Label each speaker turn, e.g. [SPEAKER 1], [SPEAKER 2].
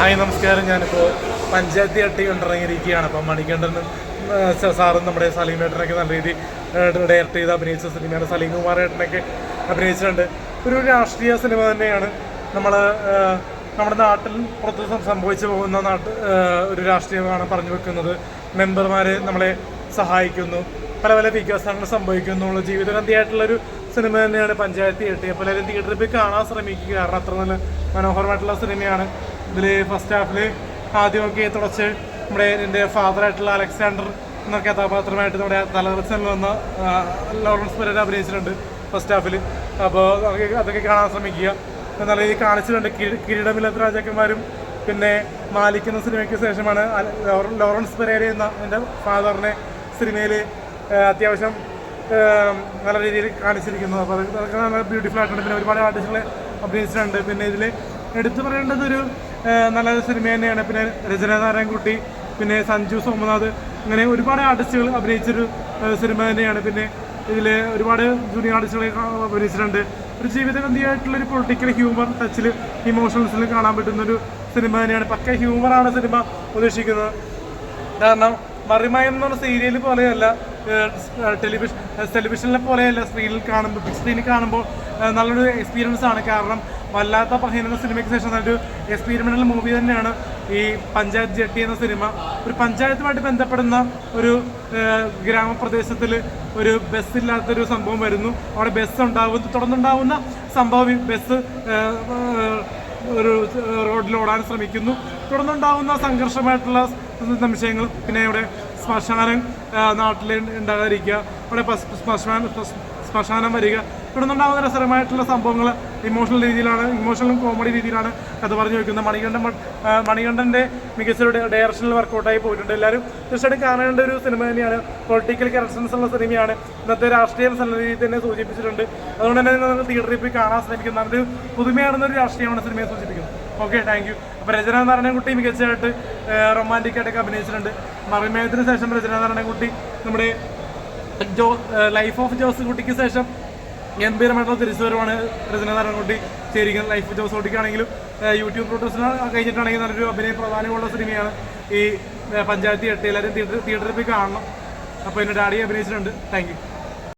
[SPEAKER 1] Hi നമസ്കാരം. ഞാനിപ്പോൾ പഞ്ചായത്ത് ചട്ടി കണ്ടിറങ്ങിയിരിക്കുകയാണ്. അപ്പം മണികണ്ഠനും സാറും നമ്മുടെ സലീം ഏട്ടനൊക്കെ നല്ല രീതിയിൽ ഡയറക്റ്റ് ചെയ്ത് അഭിനയിച്ച സിനിമയാണ്. സലീം കുമാർ ഏട്ടനൊക്കെ അഭിനയിച്ചിട്ടുണ്ട്. ഒരു രാഷ്ട്രീയ സിനിമ തന്നെയാണ് നമ്മൾ നമ്മുടെ നാട്ടിൽ പുറത്ത് സംഭവിച്ചു പോകുന്ന നാട്ട് ഒരു രാഷ്ട്രീയമാണ് പറഞ്ഞു വെക്കുന്നത്. മെമ്പർമാർ നമ്മളെ സഹായിക്കുന്നു. പല പല വികാസങ്ങൾ സംഭവിക്കുന്നു ജീവിതഗന്ധിയായിട്ടുള്ളൊരു സിനിമ തന്നെയാണ് പഞ്ചായത്ത് എട്ടി അപ്പോൾ എല്ലാവരും തിയേറ്ററിൽ പോയി കാണാൻ ശ്രമിക്കുക. കാരണം അത്ര നല്ല മനോഹരമായിട്ടുള്ള സിനിമയാണ്. ഇതിൽ ഫസ്റ്റ് ഹാഫിൽ ആദ്യമൊക്കെ തുടച്ച് നമ്മുടെ എന്റെ ഫാദറായിട്ടുള്ള അലക്സാണ്ടർ എന്ന കഥാപാത്രമായിട്ട് നമ്മുടെ തലറച്ചനിൽ വന്ന ലോറൻസ് പെരേര അഭിനയിച്ചിട്ടുണ്ട് ഫസ്റ്റ് ഹാഫിൽ അപ്പോൾ അതൊക്കെ കാണാൻ ശ്രമിക്കുക. നല്ല ഈ കാണിച്ചിട്ടുണ്ട്. കിരീ- കിരീടമില്ലാത്ത രാജാക്കന്മാരും പിന്നെ മാലിക്കുന്ന സിനിമയ്ക്ക് ശേഷമാണ് ലോറൻസ് പെരേര എന്ന എന്റെ ഫാദറിനെ സിനിമയിൽ അത്യാവശ്യം നല്ല രീതിയിൽ കാണിച്ചിരിക്കുന്നത്. അപ്പോൾ അതൊക്കെ നല്ല ബ്യൂട്ടിഫുൾ ആയിട്ടുണ്ട്. പിന്നെ ഒരുപാട് ആർട്ടിസ്റ്റുകളെ അഭിനയിച്ചിട്ടുണ്ട്. പിന്നെ ഇതിൽ എടുത്തു പറയേണ്ടത് ഒരു ഏ, നല്ല സിനിമ തന്നെയാണ്. പിന്നെ രചന നാരായണൻകുട്ടി പിന്നെ സഞ്ജു സോമനാഥ് അങ്ങനെ ഒരുപാട് ആർട്ടിസ്റ്റുകൾ അഭിനയിച്ചൊരു സിനിമ തന്നെയാണ്. പിന്നെ ഇതിൽ ഒരുപാട് ജൂനിയർ ആർട്ടിസ്റ്റുകളെ അഭിനയിച്ചിട്ടുണ്ട്. ഒരു ജീവിതഗന്ധിയായിട്ടുള്ളൊരു പൊളിറ്റിക്കൽ ഹ്യൂമർ ടച്ചിൽ ഇമോഷണൽസിൽ കാണാൻ പറ്റുന്ന ഒരു സിനിമ തന്നെയാണ്. പക്ക ഹ്യൂമറാണ് സിനിമ ഉദ്ദേശിക്കുന്നത്. കാരണം മറിമയം എന്ന് പറഞ്ഞ സീരിയൽ പോലെയല്ല ടെലിവിഷൻ ടെലിവിഷനിലെ പോലെയല്ല സ്ക്രീനിൽ കാണുമ്പോൾ ബിഗ് സ്ക്രീനിൽ കാണുമ്പോൾ നല്ലൊരു എക്സ്പീരിയൻസ് ആണ്. കാരണം വല്ലാത്ത പഹീൻ എന്ന സിനിമയ്ക്ക് ശേഷം ഒരു എക്സ്പീരിമെന്റൽ മൂവി തന്നെയാണ് ഈ പഞ്ചായത്ത് ജെട്ടി എന്ന സിനിമ. ഒരു പഞ്ചായത്തുമായിട്ട് ബന്ധപ്പെടുന്ന ഒരു ഗ്രാമപ്രദേശത്തിൽ ഒരു ബസ് ഇല്ലാത്തൊരു സംഭവം വരുന്നു. അവിടെ ബസ് ഉണ്ടാവും തുടർന്നുണ്ടാവുന്ന സംഭവം ബസ് ഒരു റോഡിൽ ഓടാൻ ശ്രമിക്കുന്നു. തുടർന്നുണ്ടാവുന്ന സംഘർഷമായിട്ടുള്ള സംശയങ്ങൾ പിന്നെ ഇവിടെ ശ്മശാനം നാട്ടിൽ ഉണ്ടാകാതിരിക്കുക അവിടെ ശ്മശാന ശ്മശാനം വരിക. തുടർന്നുണ്ടാകുന്ന രസകരമായിട്ടുള്ള സംഭവങ്ങൾ ഇമോഷണൽ രീതിയിലാണ് ഇമോഷണലും കോമഡി രീതിയിലാണ് കഥ പറഞ്ഞു വെക്കുന്നത്. മണികണ്ഠൻ മണികണ്ഠന്റെ മികച്ച ഒരു ഡയറക്ഷനിൽ വർക്കൗട്ടായി പോയിട്ടുണ്ട്. എല്ലാവരും തീർച്ചയായിട്ടും കാണേണ്ട ഒരു സിനിമ തന്നെയാണ്. പൊളിറ്റിക്കൽ കറക്ഷൻസ് ഉള്ള സിനിമയാണ് ഇന്നത്തെ രാഷ്ട്രീയം നല്ല രീതിയിൽ തന്നെ സൂചിപ്പിച്ചിട്ടുണ്ട്. അതുകൊണ്ട് തന്നെ നിങ്ങൾ തിയേറ്ററിൽ പോയി കാണാൻ ശ്രമിക്കുന്ന ഒരു രാഷ്ട്രീയമാണ് സിനിമയെ സൂചിപ്പിക്കുന്നത്. ഓക്കെ താങ്ക് യു അപ്പോൾ രചന നാരായണൻകുട്ടി മികച്ചതായിട്ട് റൊമാന്റിക് ആയിട്ടൊക്കെ അഭിനയിച്ചിട്ടുണ്ട്. മറിമയത്തിന് ശേഷം രചന നാരായണൻകുട്ടി നമ്മുടെ ജോ ലൈഫ് ഓഫ് ജോസ് കുട്ടിക്ക് ശേഷം ഗംഭീരമായിട്ടുള്ള തിരിച്ചുവരവാണ് രചന നാരായണൻകുട്ടി ചെയ്തിരിക്കുന്നത് ലൈഫ് ഓഫ് ജോസ് കുട്ടിക്കാണെങ്കിലും യൂട്യൂബ് പ്രൊഡ്യൂസർ കഴിഞ്ഞിട്ടാണെങ്കിൽ നല്ലൊരു അഭിനയ പ്രധാനമുള്ള സിനിമയാണ് ഈ പഞ്ചായത്ത് എട്ട് എല്ലാവരും തിയേറ്ററിൽ പോയി കാണണം. അപ്പോൾ എന്റെ ഡാഡി അഭിനയിച്ചിട്ടുണ്ട്. താങ്ക്